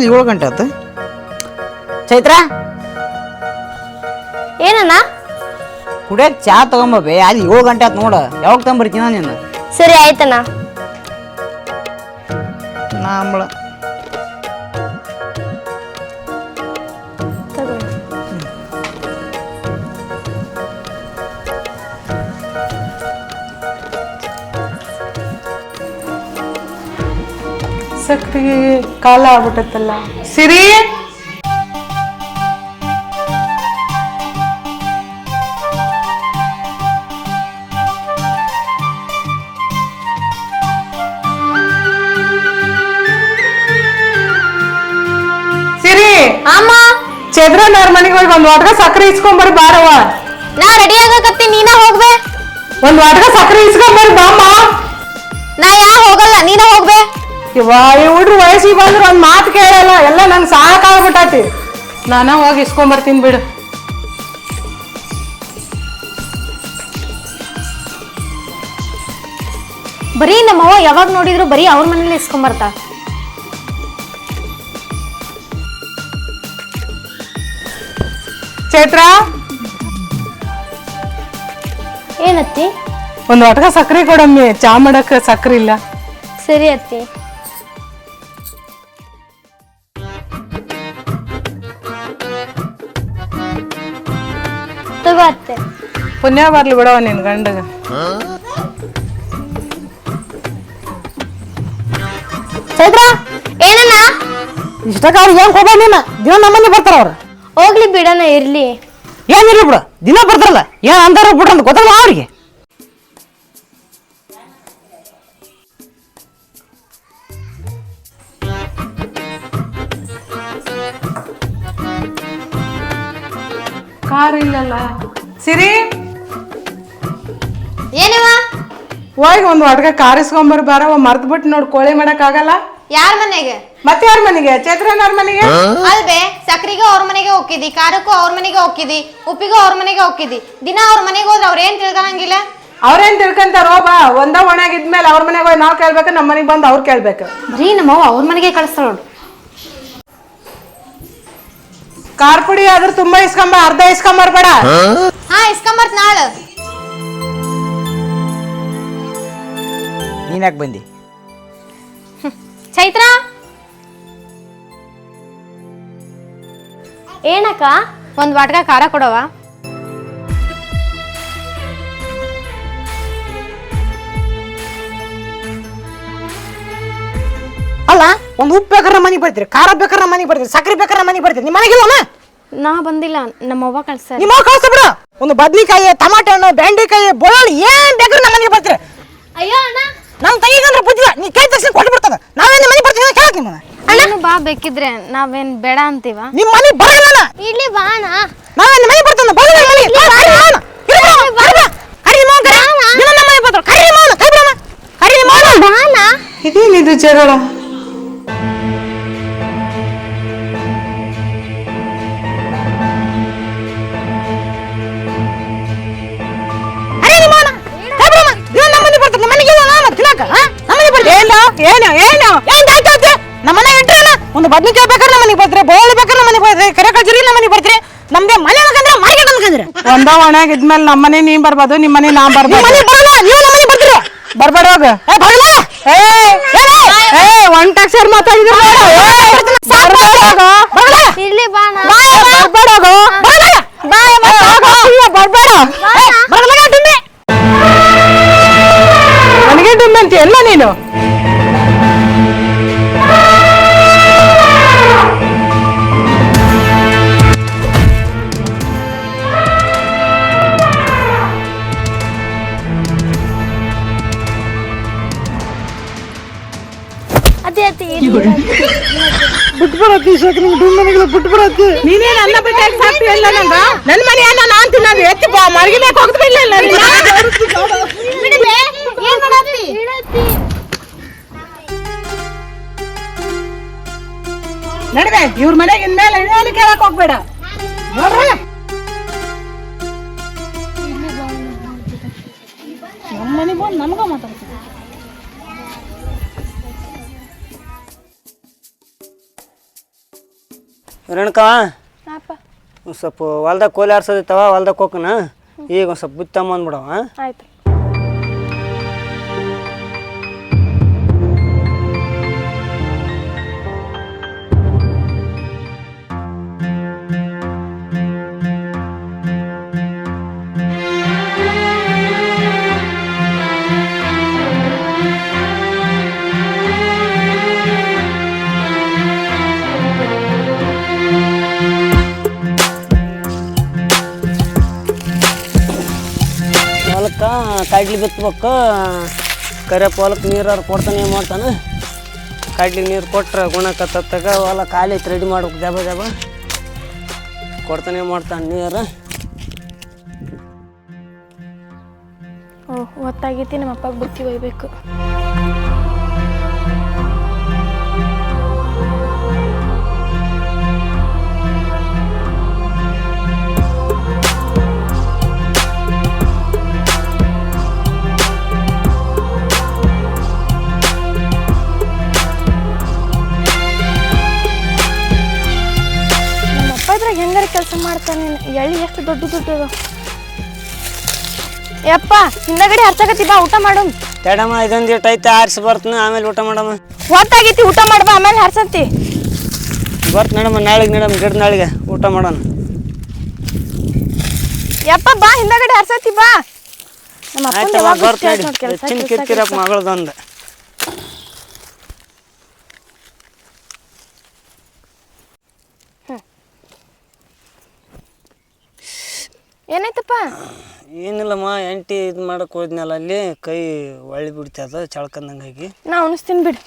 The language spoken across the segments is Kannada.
ಅಲ್ಲಿ ಏಳು ಗಂಟೆ ಆತು. ಚೈತ್ರ? ಏನಣ್ಣ? ಕುಡಿಯಕ್ಕೆ ಚಾ ತಗೊಂಬೇ ಅಲ್ಲಿ ಏಳು ಗಂಟೆ ಆತು ನೋಡ ಯಾವಾಗ ತಗೊಂಬರ್ತೀನ ನೀನು? ಸರಿ ಆಯ್ತಣ್ಣ. ನಾಂಬಳ ಸಕ್ರಿ ಕಾಲ ಆಗ್ಬಿಟ್ಟತ್ತಲ್ಲ ಸಿರಿ? ಸಿರಿ? ಅಮ್ಮ! ಚಂದ್ರನವ್ರ ಮನೆಗೆ ಹೋಗಿ ಒಂದ್ ವಾಟ್ಗ ಸಕ್ಕರೆ ಇಸ್ಕೊಂಬರ್ ಬಾರವ ನಾ ರೆಡಿ ಆಗಕತ್ತಿ ನೀನ ಹೋಗ್ಬೇ. ಒಂದ್ ವಾಟ್ಗ ಸಕ್ಕರೆ ಇಸ್ಕೊಂಬರ್ ಬಾಮ್ಮ. ನಾ ಯಾ ಹೋಗಲ್ಲ ನೀನ ಹೋಗ್ಬೇ. ಇವ ಈ ಹುಡ್ರು ವಯಸ್ಸಿಗೆ ಬಂದ್ರೆ ಒಂದ್ ಮಾತು ಕೇಳಲ್ಲ ಎಲ್ಲ ನಂಗೆ ಸಾಕಾಗ್ಬಿಟ್ಟಿ ನಾನ ಹೋಗಿ ಇಸ್ಕೊಂಬರ್ತೀನಿ ಬಿಡು. ಬರೀ ನಮ್ಮವ್ವ ಯಾವಾಗ ನೋಡಿದ್ರು ಬರೀ ಅವ್ರ ಮನೇಲಿ ಇಸ್ಕೊಂಬರ್ತಾ ಚೈತ್ರ? ಏನತ್ತಿ? ಒಂದ್ ಒಟಕ ಸಕ್ಕರೆ ಕೊಡಮ್ಮಿ ಚಾ ಮಾಡಕ್ಕೆ ಸಕ್ಕರೆ ಇಲ್ಲ. ಸರಿ ಅತ್ತಿ. ಅತ್ತೆ ಪುಣ್ಯ ಬರ್ಲಿ ಬಿಡವ ನಿನ್ ಗಂಡಗ. ಚೈತ್ರ ಏನಣ್ಣ? ಇಷ್ಟ ಕಾಲ ಏನ್ ಕೊಡ್ಬೇಡ ನೀನು. ದಿನ ನಮ್ಮನೆ ಬರ್ತಾರ ಅವ್ರು. ಹೋಗ್ಲಿ ಬಿಡಣ್ಣ ಇರ್ಲಿ. ಏನಿರ್ಲಿ ಬಿಡು. ದಿನ ಬರ್ತಾರಲ್ಲ ಏನ್ ಅಂತಾರ ಬಿಡ್ರ ಅಂತ ಗೊತ್ತಲ್ಲ ಅವ್ರಿಗೆ? ಕಾರ್ ಇಲ್ಲಲ್ಲ. ಸಿರಿ. ಏನವ? ಹೋಗಿ ಒಂದು ಅಡ್ಗ ಕಾರಿಸ್ಕೊಂಬರ್ ಬಾರ ಬಾರವ ಮರ್ತ್ ಬಿಟ್ಟು ನೋಡ್ ಕೋಳಿ ಮಾಡಕ್ ಆಗಲ್ಲ. ಯಾರ ಮನೆಗೆ? ಮತ್ತೆ ಯಾರ ಮನೆಗೆ? ಚೈತ್ರನವ್ರ ಮನೆಗೆ? ಅಲ್ಬೆ ಸಕ್ರಿಗೂ ಅವ್ರ ಮನೆಗೆ ಹೋಗಿದಿ ಕಾರಕ್ಕೂ ಅವ್ರ ಮನೆಗೆ ಹೋಗಿದಿ ಉಪ್ಪಿಗೂ ಅವ್ರ ಮನೆಗೆ ಹೋಗಿದಿ ದಿನ ಅವ್ರ ಮನೆಗೆ ಹೋದ್ರೆ ಅವ್ರ ಏನ್ ತಿಳ್ಕೊಳಂಗಿಲ್ಲ? ಅವ್ರೇನ್ ತಿಳ್ಕೊಂತಾರ ಬಾ ಒಂದ ಒಣಗಿದ್ಮೇಲೆ ಅವ್ರ ಮನೆಗೆ ಹೋಗಿ ನಾವ್ ಕೇಳ್ಬೇಕು ನಮ್ಮ ಮನೆಗೆ ಬಂದು ಅವ್ರು ಕೇಳ್ಬೇಕು. ಬರೀ ನಮ್ಮ ಅವ್ರ ಮನೆಗೆ ಕಳಿಸ್ತಾಳ ನೋಡು. ಕಾರ್ ಪುಡಿ ಆದ್ರೂ ತುಂಬಾ ಇಸ್ಕೊಂಬ ಅರ್ಧ ಇಸ್ಕೊಂಬರ್ಬೇಡ ಹಾ ಇಸ್ಕೊಂಬರ್ತ್ ನಾಳೆ ನೀನ್ ಯಾಕೆ ಬಂದಿ ಚೈತ್ರ ಏನಕ್ಕ ಒಂದ್ ವಾಟ್ಕ ಖಾರ ಕೊಡವ ಅಲ್ಲ ಒಂದು ಉಪ್ಪು ಬೇಕಾದ್ರೆ ಮನೆಗೆ ಬರ್ತೀರಿ ಖಾರ ಬೇಕಾದ್ರೆ ಮನೆಗೆ ಬರ್ತೀರಿ ಸಕ್ಕರೆ ಬೇಕಾದ್ರೆ ಮನೆಗೆ ಬರ್ತೀರಿ ನಿಮ್ಮ ಮನೆಗಿಲ್ಲನ ನಾ ಬಂದಿಲ್ಲ ನಮ್ಮವ್ವ ಕಳ್ಸ ನಿಮ್ಮ ಕಳ್ಸ ಬಿಡು. ಒಂದು ಬದ್ನಿಕಾಯಿ ಟಮಾಟೆ ಹಣ್ಣು ಬೆಂಡೆಕಾಯಿ ಬೆಳ್ಳುಳ್ಳಿ ಏನ್ ಬೇಕಾದ್ರೆ ನಮ್ಮ ಮನೆಗೆ ಬರ್ತೀರಿ. ಅಯ್ಯೋ ಅಣ್ಣ. ನಮ್ಮ ತಂಗಿಗಂದ್ರೆ ಬುದ್ಧಿಲ್ಲ ನೀ ಕೈ ತಕ್ಷಣ ಕೊಟ್ಟು ಬಿಡ್ತದ ನಾವೇನು ಮನೆಗೆ ಬರ್ತೀವಿ ಅಂತ ಕೇಳಕ್ ನಿಮ್ಮನ್ನ? ಅಣ್ಣ. ಬಾ ಬೇಕಿದ್ರೆ ನಾವೇನ್ ಬೇಡ ಅಂತೀವ? ನಿಮ್ಮ ಮನೆಗೆ ಬರಲ್ಲ ಇಲ್ಲಿ ಬಾ ಅಣ್ಣ. ನಾವೇನು ಮನೆಗೆ ಬರ್ತಾನ ಬರಲ್ಲ ಮನೆಗೆ. ಕರಿ ಮಾವನ. ಕರಿ ದಿನ ನಮ್ಮ ಮನೆಗೆ ಬರ್ತಾರ ಕರಿ ಮಾವನ. ಕೈ ಬಿಡಮ್ಮ ಕರಿ ಮಾವನ. ಬಾನ ಇದೇನಿದು ಜಗಳ ಏನು? ಏನು? ಏನು? ಏನ್ ದಾಯ್ತು ನಮ್ಮ ಮನೆ ಇಟ್ರಲ್ಲ ಒಂದು ಬದ್ನಿಕಾಯಿ ಬೇಕಾದ್ರೆ ನಮ್ಮ ಮನೆಗೆ ಬರ್ತೀರಿ ಬೋಳಿ ಬೇಕಾದ್ರೆ ನಮ್ಮ ಮನೆಗೆ ಬರ್ತೀರಿ ಕರೆ ಕಜ್ರಿ ನಮ್ಮ ಮನೆಗೆ ಬರ್ತೀರಿ. ನಮ್ದೇ ಮನೆ ಅನ್ಕಂದ್ರೆ ಮಾರ್ಕೆಟ್ ಅನ್ಕಂದ್ರೆ ಒಂದ ಒಣಗಿದ್ಮೇಲೆ ನಮ್ಮ ಮನೆ ನೀ ಬರ್ಬೋದು ನಿಮ್ಮ ಮನೆ ನಾ ಬರ್ಬೋದು. ಮನೆಗೆ ಬರಲ್ಲ ನೀವು ನಮ್ಮ ಮನೆಗೆ ಬರ್ತೀರಿ. ಬರ್ಬೇಡ ಹೋಗ. ಏ ಬರಲ್ಲ ಏ ಏ ಒಂಟಾಕ್ಷರ ಮಾತಾಡಿದ್ರು? ಬರಲ್ಲ ಇಲ್ಲಿ ಬಾ ಬರಬೇಡ ಹೋಗ. ಬರಲ್ಲ ಇಲ್ಲ ನಂಗ? ನನ್ನ ಮನೆ ಅನ್ನ ನಾನ್ ತಿನ್ನೋದು. ಎತ್ತಿ ಮರ್ಗಿ ಬೇಕು ನಡ್ದೆ ಇಲ್ಲ ಏನ್ ಮಾಡತ್ತಿ? ನಡ್ವೆ ಇವ್ರ ಮನೆಗೆ ಇನ್ಮೇಲೆ ಏನು ಕೇಳಕ್ ಹೋಗ್ಬೇಡ. ನೋಡ್ರಿ. ನಮ್ಮ ಮನೆಗೆ ಬಂದು ನಮಗ ಮಾತಾಡ್ತೀವಿ ರೇಣುಕವ ಅಪ್ಪ ಒಂದು ಸ್ವಲ್ಪ ಹೊಲ್ದಾಗ ಕೋಲಿ ಆರ್ಸೋದಿತ್ತವ ಹೊಲ್ದಾಗ ಹೋಕನ ಈಗ ಒಂದು ಸ್ವಲ್ಪ ಬಿತ್ತಮ್ಮ ಅಂದ್ಬಿಡವ ಆಯ್ತು. ಕಡ್ಲಿ ಕರೆ ಹೊಲಕ್ಕೆ ನೀರಾರು ಕೊಡ್ತಾನೆ ಮಾಡ್ತಾನೆ? ಕಡ್ಲಿಗೆ ನೀರು ಕೊಟ್ರೆ ಗುಣಕತ್ತಾಗ ಹೊಲ ಖಾಲಿ ಐತೆ ರೆಡಿ ಮಾಡ್ಬೇಕು, ಜಬ ಜಬ. ಕೊಡ್ತಾನೆ ಮಾಡ್ತಾನೆ, ನೀರು. ಓಹ್, ಹೊತ್ತಾಗೈತಿ, ನಮ್ಮ ಅಪ್ಪಗೆ ಬುತ್ತಿ ಒಯ್ಬೇಕು. ಮಾಡ್ತಾನೆ ಎಳ್ಳಿ ಎಷ್ಟು ದೊಡ್ಡ ದೊಡ್ಡದು ಯಪ್ಪ ಹಿಂದಗಡೆ ಬಾ ಊಟ ಮಾಡು. ತಡಮ್ಮ ಇದೊಂದು ಇಟ್ಟು ಐತೆ ಆರಿಸಿ ಬರ್ತೀನಿ ಆಮೇಲೆ ಊಟ ಮಾಡಮ್ಮ. ಹೊತ್ತಾಗೈತಿ ಊಟ ಮಾಡ್ಬಾ ಆಮೇಲೆ ಹರ್ಸಂತಿ. ಬರ್ತ ನಡಮ್ಮ ನಾಳೆಗೆ ನಡಮ್ಮ ಗಿಡ ನಾಳೆಗೆ ಊಟ ಮಾಡೋಣ. ಯಪ್ಪ ಬಾ ಹಿಂದಗಡೆ ಹರ್ಸತಿ ಬಾ. ನಮ್ಮ ಆಯ್ತಮ್ಮ ಬರ್ತ ಕೆಲ್ಸ, ಕಿರ್ಕಿರಪ್ಪ ಮಗಳದೊಂದು. ಏನಿಲ್ಲಮ್ಮ ಎಂಟಿ ಇದು ಮಾಡಕ್ಕೆ ಹೋದ್ನಲ್ಲ ಅಲ್ಲಿ ಕೈ ಒಳ್ಳೆ ಬಿಡ್ತದ ಚಳ್ಕಂದಂಗಾಗಿ. ನಾ ಉಣಿಸ್ತೀನಿ ಬಿಡು.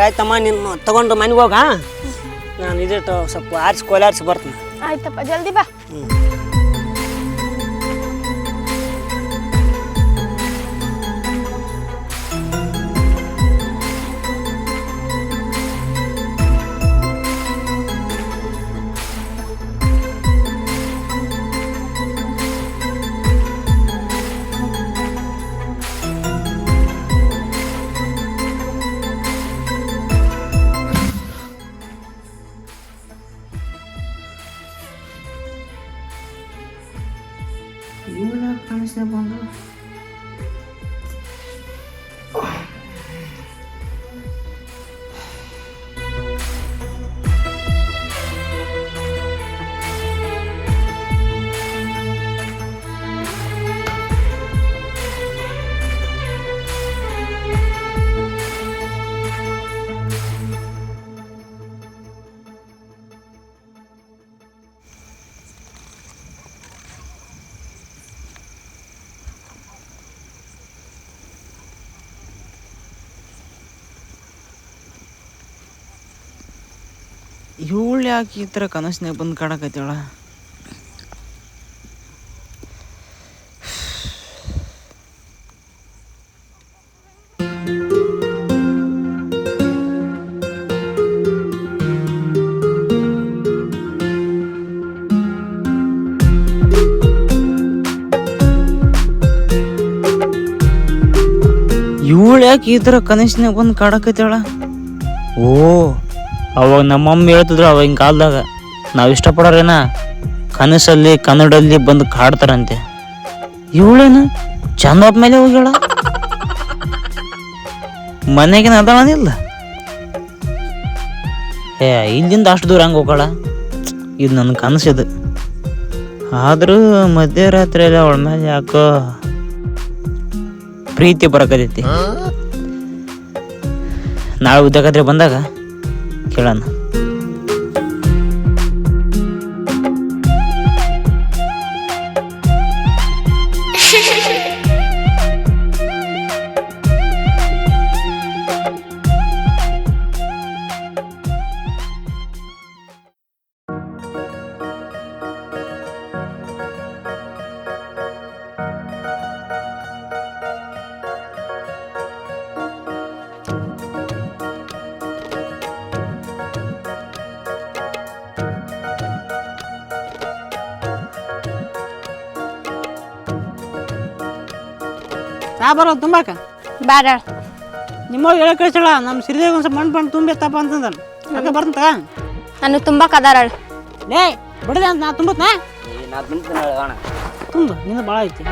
ಸರಿ ಆಯ್ತಮ್ಮ ನಿಮ್ಮ ತಗೊಂಡು ಮನೆಗೆ ಹೋಗ? ನಾನು ಇದಿಟ್ಟು ಸ್ವಲ್ಪ ಆರಿಸಿ ಕೋಲಾರಿಸಿ ಬರ್ತೀನಿ. ಆಯ್ತಪ್ಪ ಜಲ್ದಿ ಬಾ. ಇವಳು ಯಾಕೆ ಈ ಥರ ಕನಸಿನಾಗ ಬಂದು ಕಾಡಕತ್ತೇಳ ಇವಳು ಯಾಕೆ ಈ ಥರ ಕನಸಿನಾಗ ಬಂದು ಕಾಡಕತ್ತೇಳ ಓ ಅವಾಗ ನಮ್ಮಮ್ಮ ಹೇಳ್ತಿದ್ರು ಅವಾಗಿನ ಕಾಲದಾಗ ನಾವು ಇಷ್ಟಪಡೋರೇನ? ಕನಸಲ್ಲಿ ಕನ್ನಡಲ್ಲಿ ಬಂದು ಕಾಡ್ತಾರಂತೆ. ಇವಳೇನು? ಚಂದ ಮೇಲೆ ಹೋಗ್ಯಾಳ? ಮನೆಗೇನು ಅದಾವನಿಲ್ಲ ಏ ಇಲ್ಲಿಂದ ಅಷ್ಟು ದೂರ ಹಂಗೆ ಹೋಗೋಳ ಇದು ನನ್ನ ಕನಸಿದು. ಆದರೂ ಮಧ್ಯರಾತ್ರಿಯಲ್ಲಿ ಅವಳ ಮೇಲೆ ಯಾಕೋ ಪ್ರೀತಿ ಬರಕತೈತಿ. ನಾಳೆ ಉದ್ದಕತ್ರಿ ಬಂದಾಗ 漂亮呢。ನಾ ಬರೋ ತುಂಬಾಕ? ಬ್ಯಾಡ ನಿಮ್ಮವ್ರು ಹೇಳಿ ಕಳಿಸಳ ನಮ್ಮ ಸಿರಿದೇವಿ ಒಂದು ಸ್ವಲ್ಪ ಮಣ್ಣು ಪಣ್ಣು ತುಂಬಿತ್ತಪ್ಪ ಅಂತಂದ ಅದಕ್ಕೆ ಬರ್ತಂತ? ನಾನು ತುಂಬಾ ಕದಾರಳ ಲೇ ಬಿಡದೆ ಅಂತ ನಾ ತುಂಬತ್ನಾ? ಮಿನಿಟ್ ಅಣ್ಣ ತುಂಬ ನಿನ್ನ ಭಾಳ ಐತಿ.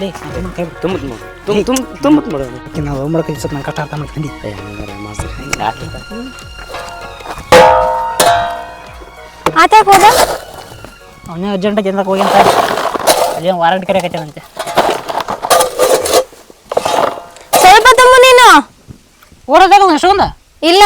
ಲೇ ನಾನು ಕೈ ಬಿಡು. ತುಂಬ ತುಂಬ ತುಂಬ ತುಂಬ ಮಾಡೋದು ಆಕಿ ನಾವು ಹೋಮ್ವರ್ಕ್ ಸ್ವಲ್ಪ ನಂಗೆ ಕಷ್ಟ ಅರ್ಥ ಮಾಡ್ಕೊಂಡು ಆತಾಗ ಹೋದ? ಅವನೇ ಅರ್ಜೆಂಟ್ ಜನಕ್ಕೆ ಹೋಗಿ ಅಂತ. ಅದೇನು ವಾರಂಟ್ ಕರೆಯಕತ್ತೇನಂತೆ ಸ್ವಲ್ಪ ತುಂಬ ನೀನು? ಊರದಾಗ ಎಷ್ಟೊಂದ ಇಲ್ಲ.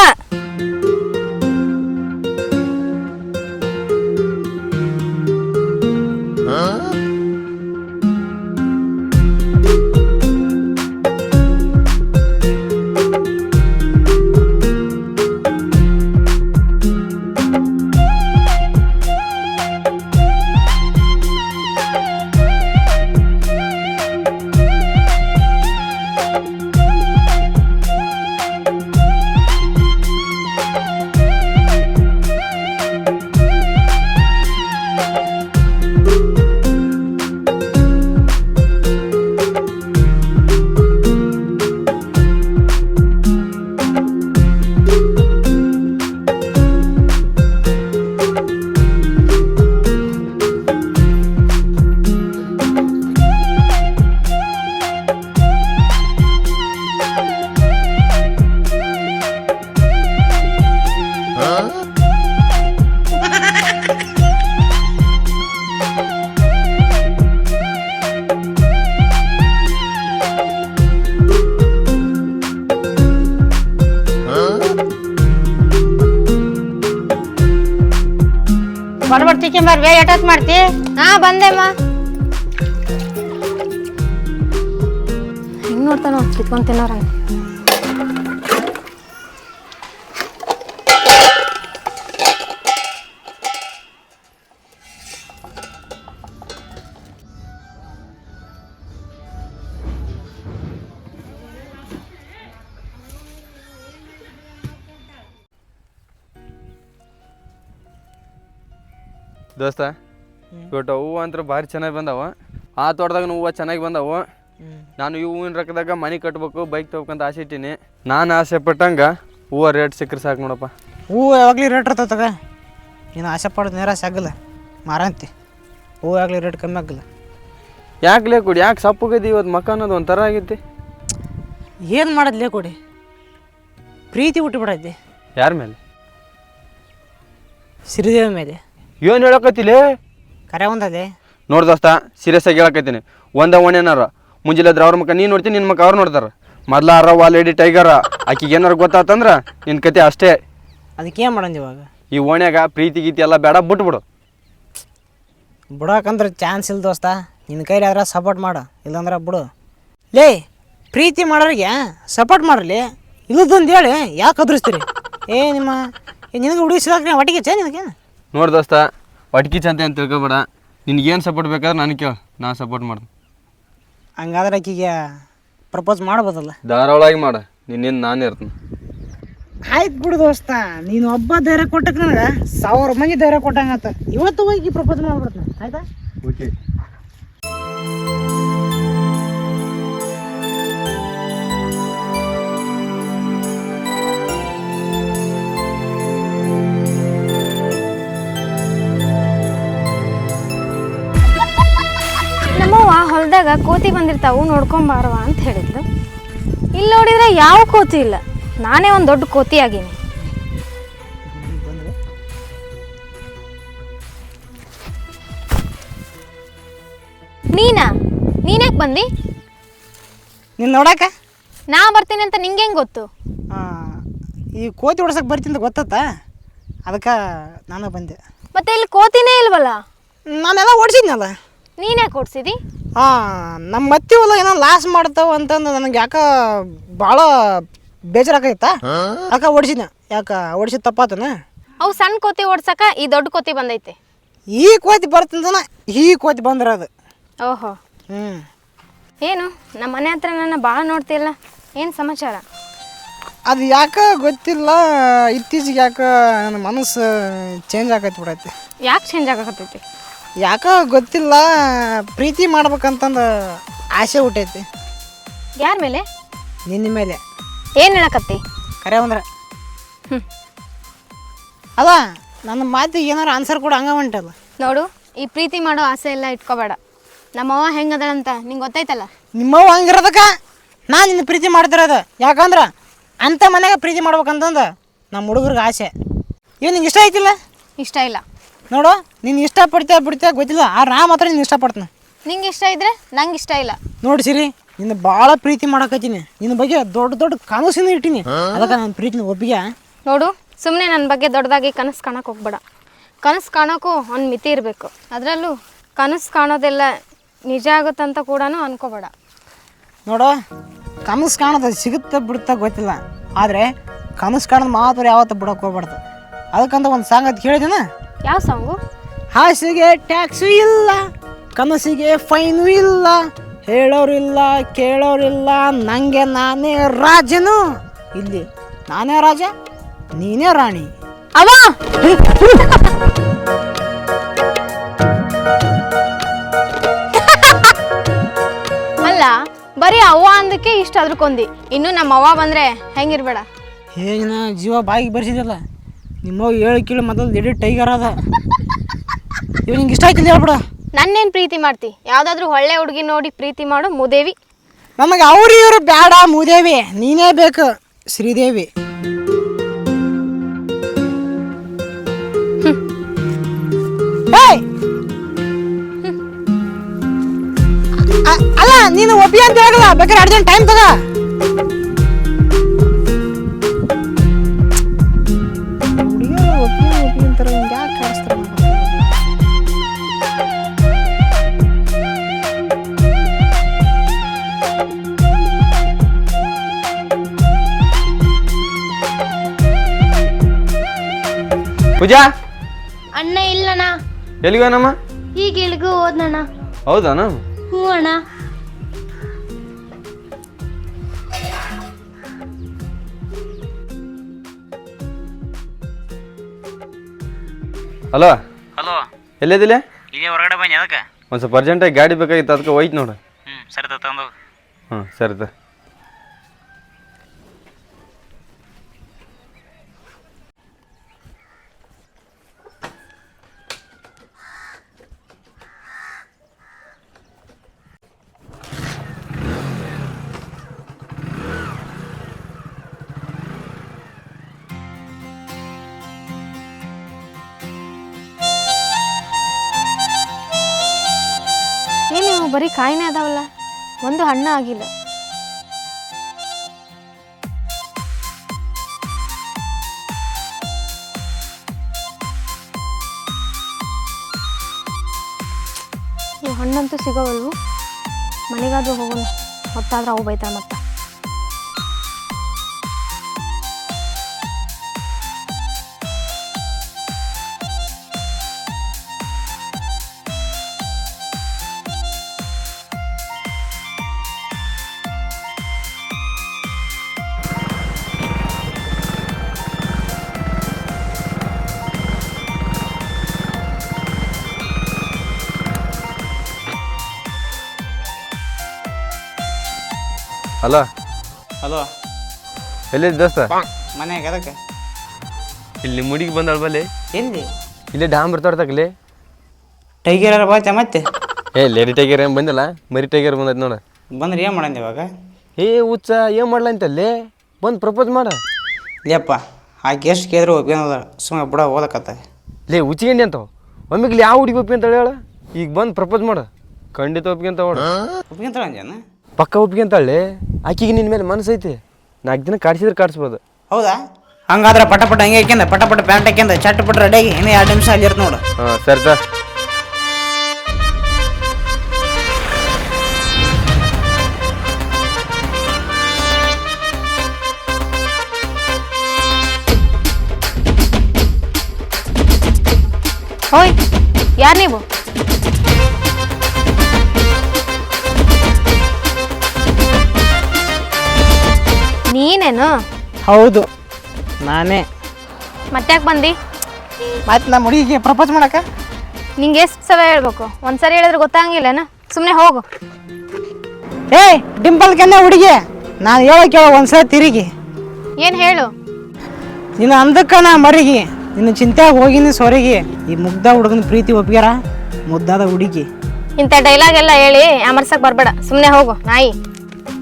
ಬರ್ಬರ್ತಿಕೆ ಎಟತ್ ಮಾಡ್ತಿ? ಹಾ ಬಂದೆಮ್ಮ ಹೆಂಗ್ ನೋಡ್ತಾನೋ ಕಿತ್ಕೊಂಡ್ ತಿನ್ನೋರಂಗ ದೋಸ್ತ ಇವತ್ತು ಹೂವು ಅಂತ ಭಾರಿ ಚೆನ್ನಾಗಿ ಬಂದವ. ಆ ತೋಟದಾಗ ಹೂವು ಚೆನ್ನಾಗಿ ಬಂದವು. ನಾನು ಈ ಹೂವಿನ ರೊಕ್ಕದಾಗ ಮನೆ ಕಟ್ಬೇಕು ಬೈಕ್ ತೊಗೊಬೇಕಂತ ಆಸೆ ಇಟ್ಟೀನಿ. ನಾನು ಆಸೆ ಪಟ್ಟಂಗೆ ಹೂವು ರೇಟ್ ಸಿಕ್ಕರೆ ಸಾಕು ನೋಡಪ್ಪ. ಹೂವು ಯಾವಾಗಲೂ ರೇಟ್ ಇರ್ತದೆ ನೀನು ಆಸೆ ಪಡೋದು ನಿರಾಸೆ ಆಗಲ್ಲ ಮಾರಂತಿ. ಹೂವು ಯಾವಾಗಲೂ ರೇಟ್ ಕಮ್ಮಿ ಆಗಲ್ಲ. ಯಾಕೆ ಕೊಡಿ ಯಾಕೆ ಸಪ್ಪಗದಿ ಇವತ್ತು ಮಕ್ಕ ಅನ್ನೋದು ಒಂಥರ ಆಗೈತಿ? ಏನು ಮಾಡೋದ್ಲೇ ಕೊಡಿ? ಪ್ರೀತಿ ಹುಟ್ಟಿಬಿಡೈತಿ. ಯಾರ ಮೇಲೆ? ಶ್ರೀದೇವಿ ಮೇಲೆ. ಏನು ಹೇಳಕತ್ತಿಲೇ? ಕರೆ ಒಂದದೆ. ನೋಡ್ ದೋಸ್ತ ಸೀರಿಯಸ್ ಆಗಿ ಹೇಳಕತ್ತೀನಿ. ಒಂದ ಓಣ್ಯನಾರ ಮುಂಜಾನೆ ಅವ್ರ ಮಕ್ಕ ನೀನು ನೋಡ್ತೀನಿ ನಿನ್ನ ಮಕ್ಕ ಅವ್ರು ನೋಡ್ತಾರ. ಮೊದ್ಲ ಅರ ವಾ ಲೇಡಿ ಟೈಗರ ಆಕಿಗೆ ಏನಾರು ಗೊತ್ತಾತಂದ್ರ ನಿನ್ನ ಕತೆ ಅಷ್ಟೇ. ಅದಕ್ಕೆ ಏನು ಮಾಡೋಣ ಇವಾಗ? ಈ ಓಣ್ಯಾಗ ಪ್ರೀತಿ ಗೀತಿ ಎಲ್ಲ ಬೇಡ ಬಿಟ್ಬಿಡು ಬಿಡೋಕಂದ್ರೆ ಚಾನ್ಸ್ ಇಲ್ಲ ದೋಸ್ತ. ನಿನ್ನ ಕೈಲಿ ಆದ್ರೆ ಸಪೋರ್ಟ್ ಮಾಡು ಇಲ್ಲಾಂದ್ರೆ ಬಿಡು. ಲೇ ಪ್ರೀತಿ ಮಾಡೋರಿಗೆ ಸಪೋರ್ಟ್ ಮಾಡ್ರಲಿ? ಇಲ್ಲದಂದು ಹೇಳಿ ಯಾಕೆ ಅದ್ರಿಸ್ತೀರಿ? ಏ ನಿಮ್ಮ ನಿನಗೆ ಹುಡುಗಿಸಿದಾಗ ಒಟ್ಟಿಗೆ ಚೇ ನಿನಗೆ? ನೋಡ್ ದೋಸ್ತ ಒಟ್ಕಿ ಚಂತೆ ಅಂತ ತಿಳ್ಕೊಬೇಡ. ನಿನಗೇನು ಸಪೋರ್ಟ್ ಬೇಕಾದ್ರೆ ನನಗೆ ಕೇಳು ನಾನು ಸಪೋರ್ಟ್ ಮಾಡ್ತೀನಿ. ಹಂಗಾದ್ರೆ ಆಕಿಗೆ ಪ್ರಪೋಸ್ ಮಾಡ್ಬೋದಲ್ಲ? ಧಾರಾಳಾಗಿ ಮಾಡ ನಿನ್ನೇನು ನಾನು ಇರ್ತೀನಿ. ಆಯ್ತು ಬಿಡು ದೋಸ್ತ ನೀನು ಒಬ್ಬ ಧೈರ್ಯ ಕೊಟ್ಟಕ್ಕೆ ನನಗೆ ಸಾವಿರ ಮಂದಿ ಧೈರ್ಯ ಕೊಟ್ಟಂಗತ್ತ ಇವತ್ತು ಹೋಗಿ ಪ್ರಪೋಸ್ ಮಾಡ್ಬಿಡ್ತೀನಿ ಆಯ್ತಾ? ಓಕೆ ಹೊಲದಾಗ ಕೋತಿ ಬಂದಿರ್ತಾವು ನೋಡ್ಕೊಂಬಾರವ ಅಂತ ಹೇಳಿದ್ಲು. ಇಲ್ಲಿ ನೋಡಿದ್ರೆ ಯಾವ ಕೋತಿ ಇಲ್ಲ. ನಾನೇ ಒಂದು ದೊಡ್ಡ ಕೋತಿ ಆಗೀನಿ. ನೀನಾ? ನೀನ್ಯಾಕೆ ಬಂದಿ? ನೀನು ನೋಡಕ? ನಾ ಬರ್ತೀನಿ ಅಂತ ನಿಂಗೆ ಹೆಂಗ್ ಗೊತ್ತು? ಈ ಕೋತಿ ಹೊಡ್ಸಕ್ಕೆ ಬರ್ತೀನಿ ಅಂತ ಗೊತ್ತತ್ತ? ಅದಕ್ಕೆ ನಾನು ಬಂದೆ. ಮತ್ತೆ ಇಲ್ಲಿ ಕೋತಿನೇ ಇಲ್ವಲ್ಲ? ನಾನೆಲ್ಲ ಓಡಿಸಿದ್ನಲ್ಲ. ನೀನ್ಯಾಕೆ ಓಡಿಸಿದಿ? ಹಾಂ ನಮ್ಮ ಮತ್ತಿ ಹೊಲ ಏನೋ ಲಾಸ್ ಮಾಡ್ತಾವ ಅಂತಂದು ನನಗೆ ಯಾಕ ಭಾಳ ಬೇಜಾರಾಗೈತ? ಯಾಕ ಓಡಿಸಿದ್ನ? ಯಾಕ ಓಡಿಸಿದ ತಪ್ಪಾತನ? ಅವು ಸಣ್ಣ ಕೋತಿ ಓಡ್ಸಕ ಈ ದೊಡ್ಡ ಕೋತಿ ಬಂದೈತೆ. ಈ ಕೋತಿ ಬರ್ತಂದನ ಈ ಕೋತಿ ಬಂದ್ರ ಅದು. ಓಹೋ. ಹ್ಞೂ ಏನು ನಮ್ಮ ಮನೆ ಹತ್ರ ನನ್ನ ಭಾಳ ನೋಡ್ತಿಲ್ಲ ಏನು ಸಮಾಚಾರ? ಅದು ಯಾಕ ಗೊತ್ತಿಲ್ಲ ಇತ್ತೀಚೆಗೆ ಯಾಕೆ ನನ್ನ ಮನಸ್ಸು ಚೇಂಜ್ ಆಗೈತೆ ಬಿಡೈತಿ. ಯಾಕೆ ಚೇಂಜ್ ಆಗಕತ್ತೈತಿ? ಯಾಕೋ ಗೊತ್ತಿಲ್ಲ ಪ್ರೀತಿ ಮಾಡ್ಬೇಕಂತಂದು ಆಸೆ ಹುಟ್ಟೈತಿ. ಯಾರ ಮೇಲೆ? ನಿನ್ನ ಮೇಲೆ. ಏನು ಹೇಳಕತ್ತಿ? ಕರೆ ಅಂದ್ರೆ ಅದ ನನ್ನ ಮಾತಿಗೆ ಏನಾರು ಆನ್ಸರ್ ಕೂಡ ಹಂಗ ಹೊಂಟಲ್ಲ. ನೋಡು ಈ ಪ್ರೀತಿ ಮಾಡೋ ಆಸೆ ಎಲ್ಲ ಇಟ್ಕೋಬೇಡ. ನಮ್ಮವ್ವ ಹೆಂಗದಳಂತ ನಿಂಗೆ ಗೊತ್ತೈತಲ್ಲ ನಿಮ್ಮವ್ವ ಹಂಗಿರೋದಕ್ಕ? ನಾನು ನಿನ್ನ ಪ್ರೀತಿ ಮಾಡ್ತಿರೋದು. ಯಾಕಂದ್ರೆ ಅಂಥ ಮನೆಗೆ ಪ್ರೀತಿ ಮಾಡ್ಬೇಕಂತಂದು ನಮ್ಮ ಹುಡುಗರಿಗೆ ಆಸೆ. ಇವ್ ನಿಂಗೆ ಇಷ್ಟ ಐತಿಲ್ಲ? ಇಷ್ಟ ಇಲ್ಲ. ನೋಡು ನೀನು ಇಷ್ಟಪಡ್ತೀಯ ಬಿಡ್ತೀಯ ಗೊತ್ತಿಲ್ಲ. ಆ ನಾ ಮಾತ್ರ ನೀನು ಇಷ್ಟಪಡ್ತೀನಿ. ನಿಂಗೆ ಇಷ್ಟ ಇದ್ರೆ ನಂಗೆ ಇಷ್ಟ ಇಲ್ಲ. ನೋಡಿ ಸಿರಿ ನಿನ್ನ ಭಾಳ ಪ್ರೀತಿ ಮಾಡಕತ್ತೀನಿ. ನಿನ್ನ ಬಗ್ಗೆ ದೊಡ್ಡ ದೊಡ್ಡ ಕನಸಿನ ಇಟ್ಟೀನಿ. ಅದಕ್ಕೆ ನನ್ನ ಪ್ರೀತಿನ ಒಪ್ಪಿಗೆ. ನೋಡು ಸುಮ್ಮನೆ ನನ್ನ ಬಗ್ಗೆ ದೊಡ್ಡದಾಗಿ ಕನಸು ಕಾಣಕ್ಕೆ ಹೋಗ್ಬೇಡ. ಕನಸು ಕಾಣೋಕ್ಕೂ ಒಂದು ಮಿತಿ ಇರಬೇಕು. ಅದರಲ್ಲೂ ಕನಸು ಕಾಣೋದೆಲ್ಲ ನಿಜ ಆಗುತ್ತಂತ ಕೂಡ ಅನ್ಕೋಬೇಡ. ನೋಡು ಕನಸು ಕಾಣೋದು ಸಿಗುತ್ತೆ ಬಿಡುತ್ತಾ ಗೊತ್ತಿಲ್ಲ. ಆದರೆ ಕನಸು ಕಾಣೋದು ಮಾತ್ರ ಯಾವತ್ತೂ ಬಿಡೋಕೆ ಹೋಗ್ಬಾರ್ದು. ಅದಕ್ಕಂತ ಒಂದು ಸಾಂಗ್ ಅದು ಕೇಳಿದಿನ ಯಾವ ಸಾಂಗು? ಹಾಸಿಗೆ ಟ್ಯಾಕ್ಸು ಇಲ್ಲ ಕನಸಿಗೆ ಫೈನು ಇಲ್ಲ ಹೇಳೋರಿಲ್ಲ ಕೇಳೋರಿಲ್ಲ ನನಗೆ ನಾನೇ ರಾಜನು. ಇಲ್ಲಿ ನಾನೇ ರಾಜ ನೀನೇ ರಾಣಿ. ಅವ ಅಲ್ಲ ಬರೀ ಅವ್ವ ಅಂದಕ್ಕೆ ಇಷ್ಟ ಅದ್ರಕೊಂದಿ ಇನ್ನು ನಮ್ಮ ಅವ್ವ ಬಂದ್ರೆ ಹೆಂಗಿರ್ಬೇಡ? ಹೇಗಿನ ಜೀವ ಬಾಯಿಗೆ ಬರ್ಸಿದಲ್ಲ ನಿಮ್ಮ ಏಳು ಕಿಲೋ ಮೊದಲು ಎಡಿ ಟೈಗರ್ ಅದ. ಇವ್ ನಿಂಗೆ ಇಷ್ಟ ಆಯ್ತಿಲ್ಲ ಹೇಳ್ಬಿಡ. ನನ್ನೇನ್ ಪ್ರೀತಿ ಮಾಡ್ತಿ? ಯಾವ್ದಾದ್ರು ಒಳ್ಳೆ ಹುಡುಗಿ ನೋಡಿ ಪ್ರೀತಿ ಮಾಡು ಮುದೇವಿ. ನಮಗೆ ಅವ್ರು ಇವರು ಬೇಡ ಮೂದೇವಿ. ನೀನೇ ಬೇಕು ಶ್ರೀದೇವಿ. ಏಯ್! ಅ- ಅಲ್ಲ ನೀನು ಒಪ್ಪಿ ಅಂತ ಹೇಳಲ್ಲ ಬೇಕಾದ್ರೆ ಅರ್ಜೆಂಟ್ ಟೈಮ್ ತಗ. ಪೂಜಾ? ಅಣ್ಣ ಇಲ್ಲಣ್ಣ. ಎಲ್ಲಿಗೋನಮ್ಮ ಈಗ ಇಲ್ಲಿಗೂ ಹೋದ್ನಣ್ಣ. ಹೌದಾನ? ಹ್ಞೂ ಅಣ್ಣ. ಹಲೋ? ಹಲೋ. ಎಲ್ಲಿದ್ದಿಲ್ಲ ಇಲ್ಲಿ ಹೊರಗಡೆ ಬನ್ನಿ ಅದಕ್ಕೆ. ಒಂದು ಸ್ವಲ್ಪ ಅರ್ಜೆಂಟಾಗಿ ಗಾಡಿ ಬೇಕಾಗಿತ್ತು ಅದಕ್ಕೆ ಹೋಯ್ತು ನೋಡು. ಹ್ಞೂ ಸರಿ ತಗೊಂಡು ಹ್ಞೂ ಸರಿ ತ. ಬರೀ ಕಾಯಿನೇ ಅದಾವಲ್ಲ, ಒಂದು ಹಣ್ಣು ಆಗಿಲ್ಲ. ಈ ಹಣ್ಣಂತೂ ಸಿಗೋವಲ್ವು. ಮನೆಗಾದ್ರೂ ಹೋಗೋಣ. ಹೊತ್ತಾದ್ರೆ ಅವು ಬೈತಾಳೆ ಮತ್ತೆ. ಹಲೋ? ಹಲೋ? ಎಲ್ಲಿದ್ದ ದೋಸ್ತ? ಮನೆಯಾಗ ಅದಕ್ಕೆ? ಇಲ್ಲಿ ಮುಡಿಗೆ ಬಂದಳ ಬಲ್ಲಿ. ಎಲ್ಲಿ? ಇಲ್ಲೇ ಡಾಮ್ ಬರ್ತಾಡ್ತಕ್ಕಲ್ಲಿ ಟೈಗರ್ ಬಾಯ್ತಾ ಮತ್ತೆ? ಏ ಲೇಡಿ ಟೈಗರ್ ಏನು ಬಂದಿಲ್ಲ? ಮರಿ ಟೈಗರ್ ಬಂದೈತೆ ನೋಡ. ಬಂದ್ರೆ ಏನು ಮಾಡಂದೆ ಇವಾಗ? ಏ ಹುಚ್ಚ ಏನು ಮಾಡ್ಲಂತಲ್ಲಿ? ಬಂದು ಪ್ರಪೋಸ್ ಮಾಡ. ಲೇಪ್ಪ ಆಕೆ ಎಷ್ಟು ಕೇಳಿದ್ರು ಒಪ್ಪಿನದ ಸುಮ್ಮನೆ ಬಿಡ ಓದಕತ್ತ ಲೇ ಉಚ್ಚಿಗೆಂಡಿ ಅಂತ? ಒಮ್ಮೆಗ್ಲಿ ಯಾವ ಹುಡುಗಿ ಒಪ್ಪಿ ಅಂತ ಹೇಳ ಈಗ ಬಂದು ಪ್ರಪೋಸ್ ಮಾಡು. ಖಂಡಿತ ಒಪ್ಪಿಗೆ ಅಂತ ಒಪ್ಪಿಗೆ ಅಂತ ಅಂಜನ ಪಕ್ಕ ಒಪ್ಪಿಗೆ ಅಂತಾಳೆ. ಆಕಿಗೆ ನಿನ್ನ ಮೇಲೆ ಮನಸ್ಸು ಐತಿ. ನಾಲ್ಕು ದಿನ ಕಾಡ್ಸಿದ್ರೆ ಕಾಡಿಸ್ಬೋದು. ಹೌದಾ? ಹಂಗಾದ್ರೆ ಪಟ ಪಟ ಹಂಗೆ ಹಾಕ್ಯಂದ ಪಟ ಪಟ ಪ್ಯಾಂಟ್ ಹಾಕ್ಯಂದ ಚಟ್ ಪಟ ರೆಡಿಯಾಗಿ ಇನ್ನೂ ಎರಡು ನಿಮಿಷ ಅಲ್ಲಿ ನೋಡು. ಹಾಂ ಸರಿ ಸರ್. ಹೋಯ್ ಯಾರು ನೀವು? ನೀನೇನು? ಹೌದು ನಾನೇ. ಮತ್ತ್ಯಾಕೆ ಬಂದಿ? ಮತ್ತೆ ನಮ್ಮ ಹುಡುಗಿಗೆ ಪ್ರಪೋಸ್ ಮಾಡಕ ನಿಂಗೆ ಎಷ್ಟು ಸಲ ಹೇಳ್ಬೇಕು? ಒಂದ್ಸರಿ ಹೇಳಿದ್ರೆ ಗೊತ್ತಾಗಿಲ್ಲೇನ ಸುಮ್ಮನೆ ಹೋಗು. ಏ ಡಿಂಪಲ್ ಕೆನ್ನೆ ಹುಡುಗಿ. ನಾನು ಹೇಳೋ ಕೇಳೋ ಒಂದ್ಸಲ ತಿರುಗಿ. ಏನು ಹೇಳು? ನಿನ್ನ ಅಂದಕ್ಕ ನಾ ಮರಿಗಿ. ನಿನ್ನ ಚಿಂತೆ ಹೋಗಿನಿ ಸೊರಗಿ. ಈ ಮುಗ್ಧ ಹುಡುಗನ ಪ್ರೀತಿ ಒಪ್ಗ್ಯಾರ? ಮುದ್ದಾದ ಹುಡುಗಿ. ಇಂಥ ಡೈಲಾಗ್ ಎಲ್ಲ ಹೇಳಿ ಅಮರ್ಸಕ್ ಬರಬೇಡ. ಸುಮ್ಮನೆ ಹೋಗು ನಾಯಿ.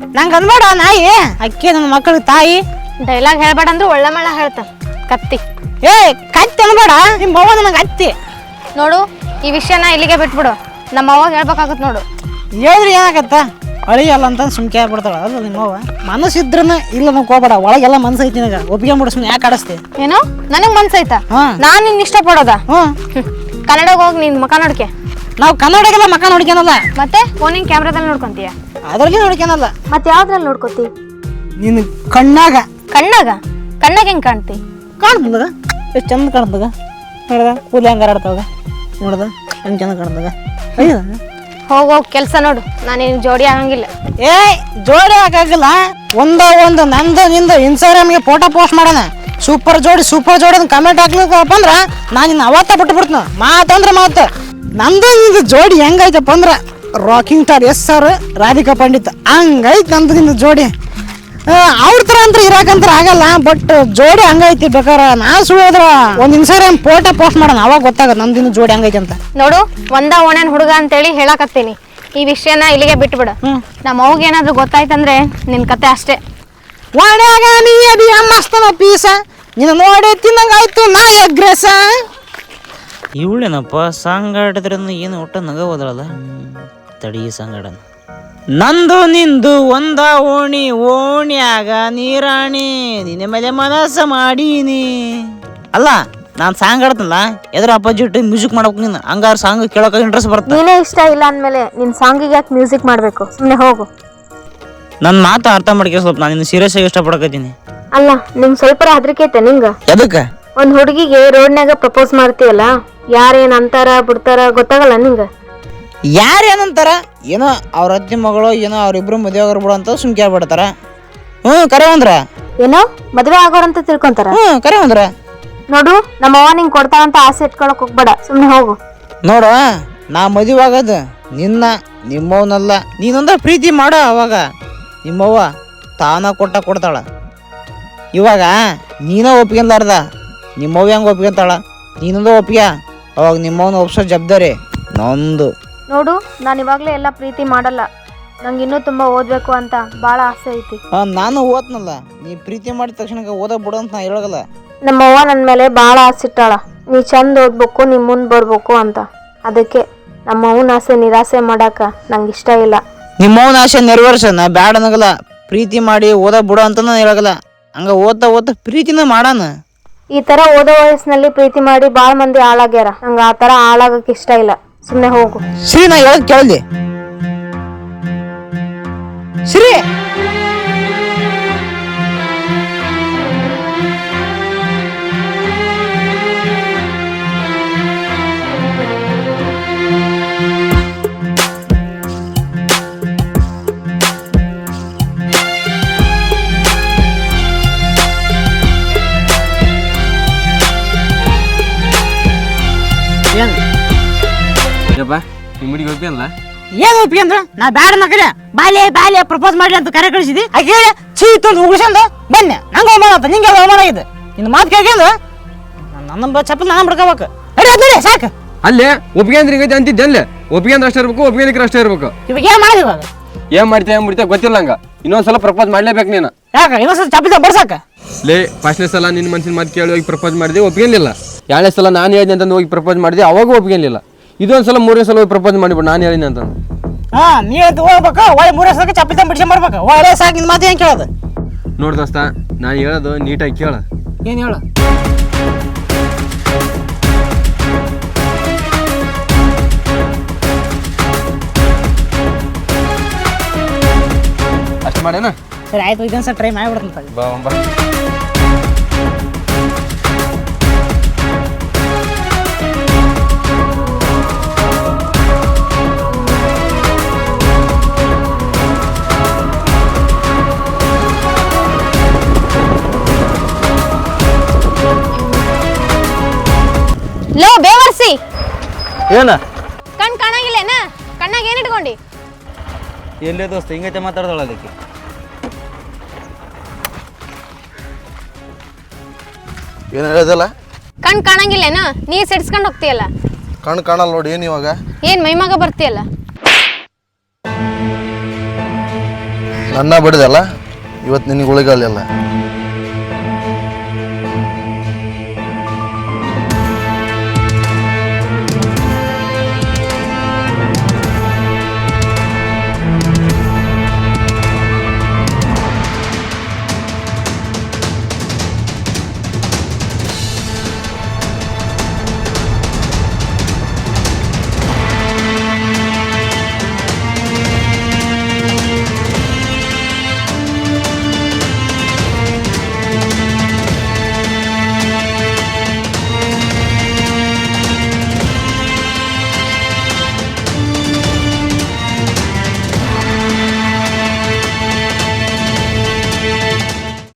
ನಂಗೆ ಅನ್ಬೇಡ ನಾಯಿ. ಅಕ್ಕಿ ನನ್ನ ಮಕ್ಕಳಿಗೆ ತಾಯಿ. ಡೈಲಾಗ್ ಹೇಳ್ಬೇಡ ಅಂದ್ರೆ ಒಳ್ಳೆ ಮಳೆ ಹೇಳ್ತ. ಕತ್ತಿ. ಏ ಕತ್ತಿ ಅನ್ಬೇಡ. ನಿಮ್ಮ ಅವ್ವ ನನಗೆ ಅತ್ತಿ. ನೋಡು ಈ ವಿಷಯನ ಇಲ್ಲಿಗೆ ಬಿಟ್ಬಿಡು. ನಮ್ಮ ಅವಾಗ ಹೇಳ್ಬೇಕಾಗತ್ತೆ ನೋಡು. ಹೇಳಿದ್ರೆ ಏನಾಗತ್ತ? ಅಳಿಯಲ್ಲ ಅಂತ ಸುಮ್ಕೆ ಆಗ್ಬಿಡ್ತಾಳ. ಅದು ನಿಮ್ಮವ್ವ ಮನಸ್ಸು ಇದ್ರನ ಇಲ್ಲ ನಂಗೆ ಹೋಗ್ಬೇಡ ಒಳಗೆಲ್ಲ ಮನಸ್ಸು ಐತಿ ನಿನಗೆ. ಒಪ್ಪಿಗೆ ಬಿಡು ಸುಮ್ಮನೆ ಯಾಕೆ ಆಡಿಸ್ತಿ? ಏನು? ನನಗೆ ಮನ್ಸೈತಾ? ಹಾ. ನಾನು ನಿನ್ನ ಇಷ್ಟಪಡೋದ? ಹ್ಞೂ ಕನ್ನಡಕ್ಕೆ ಹೋಗಿ ನಿನ್ನ ಮಕ ನೋಡ್ಕೆ. ನಾವು ಕನ್ನಡಗೆಲ್ಲ ಮಕ್ಕ ನೋಡ್ಕೊನಲ್ಲ ಮತ್ತೆ? ಫೋನಿನ ಕ್ಯಾಮ್ರಾದಲ್ಲಿ ನೋಡ್ಕೊಂತೀಯ? ಅದ್ರಾಗೆ ನೋಡ್ಕೊನಲ್ಲ ಮತ್ತೆ ಯಾವ್ದ್ರಲ್ಲಿ ನೋಡ್ಕೋತಿ? ನಿನ್ನ ಕಣ್ಣಾಗ. ಕಣ್ಣಾಗ? ಕಣ್ಣಾಗ ಹೆಂಗ್ ಕಾಣ್ತಿ? ಕಾಣ್ತದ ಎಷ್ಟು ಚಂದ ಕಾಣ್ತದ? ನೋಡ್ದ? ಕೂದಲು ಹೆಂಗೆ ಆಡ್ತಾವಾಗ ನೋಡ್ದ? ಹೆಂಗೆ ಚಂದ ಕಾಣ್ತದ? ಹೋಗೋಗ್ ಕೆಲಸ ನೋಡು. ನಾನು ನಿನ್ ಜೋಡಿ ಆಗಂಗಿಲ್ಲ. ಏ ಜೋಡಿ ಹಾಕಾಗಿಲ್ಲ ಒಂದ ಒಂದು ನಂದು ನಿಂದು ಇನ್ಸ್ಟಾಗ್ರಾಮ್ಗೆ ಫೋಟೋ ಪೋಸ್ಟ್ ಮಾಡೋಣ. ಸೂಪರ್ ಜೋಡಿ ಸೂಪರ್ ಜೋಡಿ ಅಂತ ಕಮೆಂಟ್ ಹಾಕ್ಲಿಕ್ಕಪ್ಪ ಅಂದ್ರ ನಾನು ನಿನ್ನ ಅವತ್ತ ಬಿಟ್ಟು ಬಿಡ್ತೀನಿ ಮಾತಂದ್ರೆ ಮಾತು. ನಂದು ನಿಂದು ಜೋಡಿ ಹೆಂಗೈತಪ್ಪ ಅಂದ್ರೆ rocking star yes sir Radhika Pandit ಹಂಗೈತೆ ನಂದು ನಿಂದು ಜೋಡಿ ಅವ್ರ ಥರ ಅಂತ ಇರಾಕಂತ್ರ ಆಗಲ್ಲ ಬಟ್ ಜೋಡಿ ಹಂಗೈತಿ ಬೇಕಾರ ನಾ ಸುಳಿದ್ರ ಒಂದು ಇನ್ಸ್ಟಾಗ್ರಾಮ್ ಫೋಟೋ ಪೋಸ್ಟ್ ಮಾಡೋಣ ಅವಾಗ ಗೊತ್ತಾಗತ್ತೆ ನಿಂದು ಜೋಡಿ ಹಂಗೈತಿ ಅಂತ. ನೋಡು ಒಂದ ಓಣ್ಯಾನ್ ಹುಡುಗ ಅಂತೇಳಿ ಹೇಳಕತ್ತೀನಿ. ಈ ವಿಷಯನ ಇಲ್ಲಿಗೆ ಬಿಟ್ಬಿಡು. ನಮ್ಮ ಅವ್ಗೆ ಏನಾದ್ರು ಗೊತ್ತಾಯ್ತಂದ್ರೆ ನಿನ್ ಕತೆ ಅಷ್ಟೇ. ವಾಡ್ಯಾಗ ನೀ ಅದಿ ಮಸ್ತನ ಪೀಸ ನಿನ್ನ ನೋಡಿ ತಿನ್ನಂಗಾಯ್ತು ನಾ ಎಗ್ರೆಸ ಇವಳೇನಪ್ಪ ಸಾಂಗ್ ಆಡಿದ್ರಿಂದ ಏನು ಒಟ್ಟ ನಗ ಹೋದ್ರಲ್ಲ ತಡಿ ಸಾಂಗ್ ನಂದು ನಿಂದು ಒಂದ ಓಣಿ ಓಣ್ಯಾಗ ನೀರಾಣಿ ನಿನ್ನ ಮೇಲೆ ಮನಸ್ಸ ಮಾಡೀನಿ. ಅಲ್ಲ ನಾನು ಸಾಂಗ್ ಆಡ್ತನಲ್ಲ ಎದ್ರ ಅಪೋಸಿಟ್ ಮ್ಯೂಸಿಕ್ ಮಾಡಬೇಕು ನೀನು. ಹಂಗಾರ ಸಾಂಗ್ ಕೇಳೋಕೆ ಇಂಟ್ರೆಸ್ಟ್ ಬರ್ತದೆ ನೀನೇ ಇಷ್ಟ ಇಲ್ಲ ಅಂದ್ಮೇಲೆ ನಿನ್ನ ಸಾಂಗಿಗೆ ಯಾಕೆ ಮ್ಯೂಸಿಕ್ ಮಾಡಬೇಕು? ಸುಮ್ಮನೆ ಹೋಗು. ನನ್ನ ಮಾತು ಅರ್ಥ ಮಾಡ್ಕೊ ಸ್ವಲ್ಪ ನಾನು ನಿನ್ನ ಸೀರಿಯಸ್ ಆಗಿ ಇಷ್ಟಪಡಕತ್ತೀನಿ ಅಲ್ಲ ನಿಮ್ಗೆ ಸ್ವಲ್ಪ ಹೆದರಿಕೆ ಐತೆ ನಿಂಗ. ಎದಕ್ಕೆ? ಒಂದ್ ಹುಡುಗಿಗೆ ರೋಡ್ನಾಗ ಪ್ರಪೋಸ್ ಮಾಡ್ತೀಯಲ್ಲ ಯಾರೇನ್ ಅಂತಾರ ಬಿಡ್ತಾರ ಗೊತ್ತಾಗಲ್ಲ ನಿಂಗ? ಯಾರು ಏನಂತಾರ ಏನೋ ಅವ್ರ ಅಜ್ಜಿ ಮಗಳು ಏನೋ ಅವ್ರಿಬ್ರು ಮದುವೆ ಆಗೋರು ಬಿಡು ಅಂತ ಸುಮ್ಕೆ ಬಿಡ್ತಾರ ಹ್ಞೂ ಕರೆ ಅಂದ್ರ ಏನೋ ಮದ್ವೆ ಆಗೋರಂತ ತಿಳ್ಕೊಂತಾರ? ಹ್ಞೂ ಕರೆ ಅಂದ್ರ ನೋಡು ನಮ್ಮ ಅವ್ವ ನಿಂಗ್ ಕೊಡ್ತಾಳಂತ ಆಸೆ ಇಟ್ಕೊಳಕ್ ಹೋಗ್ಬೇಡ ಸುಮ್ನೆ ಹೋಗು. ನೋಡ ನಾ ಮದುವೆ ಆಗೋದು ನಿನ್ನ ನಿಮ್ಮವನಲ್ಲ. ನೀನೊಂದ ಪ್ರೀತಿ ಮಾಡ ಅವಾಗ. ನಿಮ್ಮವ್ವ ತಾನ ಕೊಟ್ಟ ಕೊಡ್ತಾಳ. ಇವಾಗ ನೀನ ಒಪ್ಕೊಂಡ್ಲಾರ್ದ ನಿಮ್ಮವ್ವ ಹೆಂಗೆ ಒಪ್ಕೊಂತಾಳ ನೀನೊಂದು ಒಪ್ಪಿಗೆ ಅವಾಗ ನಿಮ್ಮವನ ಒಪ್ಸೋ ಜವಾಬ್ದಾರಿ ನಂದು ನೋಡು ನಾನು ಇವಾಗ್ಲೇ ಎಲ್ಲ ಪ್ರೀತಿ ಮಾಡಲ್ಲ. ನಂಗೆ ಇನ್ನೂ ತುಂಬಾ ಓದ್ಬೇಕು ಅಂತ ಭಾಳ ಆಸೆ ಐತಿ. ಆ, ನಾನು ಓದ್ನಲ್ಲ. ನೀ ಪ್ರೀತಿ ಮಾಡಿದ ತಕ್ಷಣ ಓದ ಬಿಡು ಅಂತ ನಾ ಹೇಳಗಲ್ಲ. ನಮ್ಮವ್ವ ನನ್ನ ಮೇಲೆ ಭಾಳ ಆಸಿಟ್ಟಾಳ ನೀ ಚಂದ ಓದ್ಬೇಕು ನೀ ಮುಂದೆ ಬರ್ಬೇಕು ಅಂತ. ಅದಕ್ಕೆ ನಮ್ಮವ್ವನ ಆಸೆ ನಿರಾಸೆ ಮಾಡಾಕ ನಂಗೆ ಇಷ್ಟ ಇಲ್ಲ. ನಿಮ್ಮವನ ಆಸೆ ನೆರವೇರ್ಸ ನಾ ಬ್ಯಾಡ ಅನ್ನಗಲ್ಲ. ಪ್ರೀತಿ ಮಾಡಿ ಓದ ಬಿಡು ಅಂತ ನಾನು ಹೇಳಗಲ್ಲ. ಹಂಗ ಓದ್ತಾ ಓದ್ತಾ ಪ್ರೀತಿನ ಮಾಡಾನ. ಈ ತರ ಓದೋ ವಯಸ್ಸಿನಲ್ಲಿ ಪ್ರೀತಿ ಮಾಡಿ ಬಾಳ್ ಮಂದಿ ಹಾಳಾಗ್ಯಾರ. ನಂಗೆ ಆ ತರ ಹಾಳಾಗಕ್ ಇಷ್ಟ ಇಲ್ಲ. ಸುಮ್ಮನೆ ಹೋಗು. ಶ್ರೀ ನಾ ಹೇಳಕ್ ಕೇಳಲಿ ಶ್ರೀ! ನಿಮ್ಮ ಹುಡುಗಿ ಒಪ್ಪಿಯಲ್ಲ ಏನ್ ಒಪ್ಪಿಗೆ ಅಂದ್ರ? ನಾ ಬ್ಯಾಡ ಮಕ್ಕಳ ಬಾಲೆ ಬಾಲೆ ಪ್ರಪೋಸ್ ಮಾಡಿ ಅಂತ ಕರೆ ಕಳಿಸಿದಿ. ಆಕೆ ಚೀ ತಂದು ಉಗುಳಿಸಂದ ಬನ್ನಿ ನಂಗ ಅವಮಾನ ಆತ ನಿಂಗೆ ಅವಮಾನ ಆಗಿದೆ? ನಿನ್ನ ಮಾತು ಕೇಳ್ಕೊಂಡು ನನ್ನ ಚಪ್ಪಲ್ ನಾನು ಬಿಡ್ಕೋಬೇಕು. ಅದ್ ನಡಿ ಸಾಕು. ಅಲ್ಲೇ ಒಪ್ಪಿಗೆ ಅಂದ್ರೆ ಹಿಂಗೈತೆ ಅಂತಿದ್ದೆ ಅಲ್ಲೇ. ಒಪ್ಪಿಗೆ ಅಂದ್ರೆ ಅಷ್ಟೇ ಇರ್ಬೇಕು ಒಪ್ಪಿಗೆ ಅಷ್ಟೇ ಇರ್ಬೇಕು? ಇವಾಗ ಏನ್ ಮಾಡಿದ ಇವಾಗ? ಏನ್ ಮಾಡ್ತೀಯ ಏನ್ ಬಿಡ್ತೀಯ ಗೊತ್ತಿಲ್ಲ ಹಂಗ ಇನ್ನೊಂದ್ಸಲ ಪ್ರಪೋಸ್ ಮಾಡ್ಲೇಬೇಕು ನೀನು. ಯಾಕ ಇನ್ನೊಂದ್ಸಲ ಚಪ್ಪಲ್ ಬರ್ಸಾಕ ಲೇ ಫಸ್ಟ್ನೇ ಸಲ ನಿನ್ನ ಮನ್ಸಿನ ಮಾತು ಕೇಳಿ ಹೋಗಿ ಪ್ರಪೋಸ್ ಮಾಡಿದೆ ಒಪ್ಪಿಗೆಲಿಲ್ಲ ಎರಡನೇ ಸಲ ನಾನು ಹೇಳಿದೆ ಅಂತ ಹೋಗಿ ಪ್ರಪೋಸ್ ಮಾಡಿದೆ ಅವಾಗ ಒಪ್ಪಿಗೆಲಿಲ್ಲ ಇದೊಂದು ಸಲ ಮೂರನೇ ಸಲ ಪ್ರಪೋಸ್ ಮಾಡಿಬಿಡು ನಾನು ಹೇಳಿನಿ ಅಂತ. ಹಾ ನೀ ಅಂತ ಹೋಗ್ಬೇಕು ಒಳ್ಳೆ ಮೂರೇ ಸಲಕ್ಕೆ ಚಪ್ಪಲ್ ತಂದು ಬಿಡಿಸಿ ಮಾಡ್ಬೇಕು. ಒಳ್ಳೆ ಸಾಕು ನಿನ್ನ ಮಾತು ಏನು ಕೇಳೋದು? ನೋಡ್ ದೋಸ್ತ ನಾನು ಹೇಳೋದು ನೀಟಾಗಿ ಕೇಳ. ಏನು ಹೇಳು? ಅಷ್ಟು ಮಾಡೇನ ಸರಿ ಆಯ್ತು ಇದೊಂದ್ಸಲ ಟ್ರೈ ಮಾಡಿಬಿಡ್ತೀನಿ ಬಾ ಬಾ. ಏನ? ಕಣ್ ಕಾಣಂಗಿಲ್ಲೇನ? ಕಣ್ಣಾಗ ಏನ್ ಇಟ್ಕೊಂಡಿ? ಎಲ್ಲೇ ದೋಸ್ತ? ಹಿಂಗೈತೆ ಮಾತಾಡ್ದಳ ಅದಕ್ಕೆ. ಏನು ಹೇಳೋದಲ್ಲ? ಕಣ್ ಕಾಣಂಗಿಲ್ಲೇನ? ನೀ ಸಿಡ್ಸ್ಕೊಂಡ್ ಹೋಗ್ತೀಯಲ್ಲ? ಕಣ್ಣು ಕಾಣಲ್ಲ ನೋಡಿ ಏನು ಇವಾಗ? ಏನ್ ಮೈಮಾಗ ಬರ್ತೀಯಲ್ಲ? ನನ್ನ ಬಡಿದಲ್ಲ? ಇವತ್ತು ನಿನಗೆ ಉಳಿಗಾಲಿಲ್ಲ